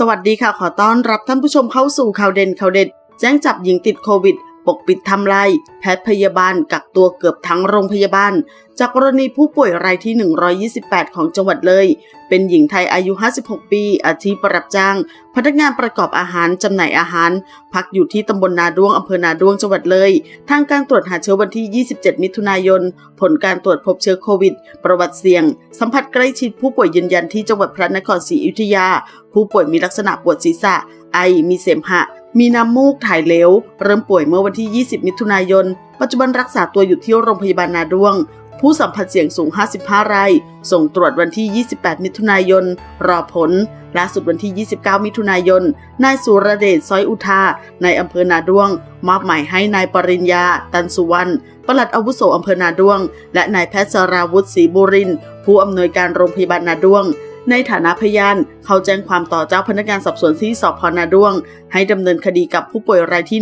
สวัสดีค่ะ ขอต้อนรับท่านผู้ชมเข้าสู่ข่าวเด่นข่าวเด็ด แจ้งจับหญิงติดโควิด ปกปิดทำลายแพทย์พยาบาลกักตัวเกือบทั้งโรงพยาบาล จากกรณีผู้ป่วยรายที่ 128 ของจังหวัดเลย เป็นหญิงไทยอายุ 56 ปี อาชีพรับจ้าง พนักงานประกอบอาหารจำหน่ายอาหาร พักอยู่ที่ตำบลนาด้วงอำเภอนาด้วงจังหวัดเลย ทางการตรวจหาเชื้อวันที่ 27 มิถุนายน ผลการตรวจพบเชื้อโควิด ประวัติเสี่ยง สัมผัสใกล้ชิดผู้ป่วยยืนยันที่จังหวัดพระนครศรีอยุธยา ผู้ป่วยมีลักษณะปวดศีรษะ ไอมีเสมหะ มีน้ำมูกถ่ายเหลว เริ่มป่วยเมื่อวันที่ 20 มิถุนายน ปัจจุบันรักษาตัวอยู่ที่โรงพยาบาลนาด้วง ผู้สัมผัสเสี่ยงสูง 55 ราย ส่งตรวจวันที่ 28 มิถุนายน รอผล ล่าสุดวันที่ 29 มิถุนายน นายสุรเดช ซอยอุทา ในอำเภอนาด้วง มอบหมายให้นายปริญญา ตันสุวรรณ ปลัดอาวุโสอำเภอนาด้วง และนายแพทย์สราวุฒิศรีบุริน ผู้อำนวยการโรงพยาบาลนาด้วง ในฐานะพยานเขาแจ้งความต่อเจ้าพนักงานสอบสวนที่สพนาด้วง ให้ดำเนินคดีกับผู้ป่วยรายที่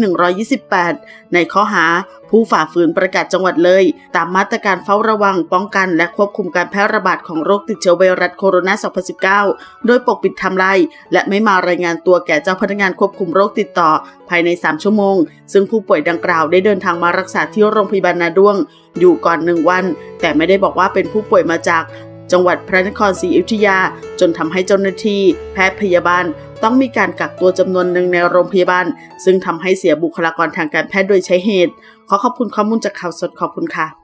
128 ในข้อหาผู้ฝ่าฝืนประกาศจังหวัดเลย ตามมาตรการเฝ้าระวังป้องกันและควบคุมการแพร่ระบาดของโรคติดเชื้อไวรัสโคโรนา 2019 โดยปกปิดทำลายและไม่มารายงานตัวแก่เจ้าพนักงานควบคุมโรคติดต่อ ภายใน 3 ชั่วโมง ซึ่งผู้ป่วยดังกล่าวได้เดินทางมารักษาที่โรงพยาบาลนาด้วง อยู่ก่อนหนึ่งวัน แต่ไม่ได้บอกว่าเป็นผู้ป่วยมาจาก จังหวัดพระนครศรีอยุธยา จนทำให้เจ้าหน้าที่ แพทย์พยาบาล ต้องมีการกักตัวจำนวนหนึ่งในโรงพยาบาล ซึ่งทำให้เสียบุคลากรทางการแพทย์โดยใช้เหตุ ขอขอบคุณข้อมูลจากข่าวสดขอบคุณค่ะ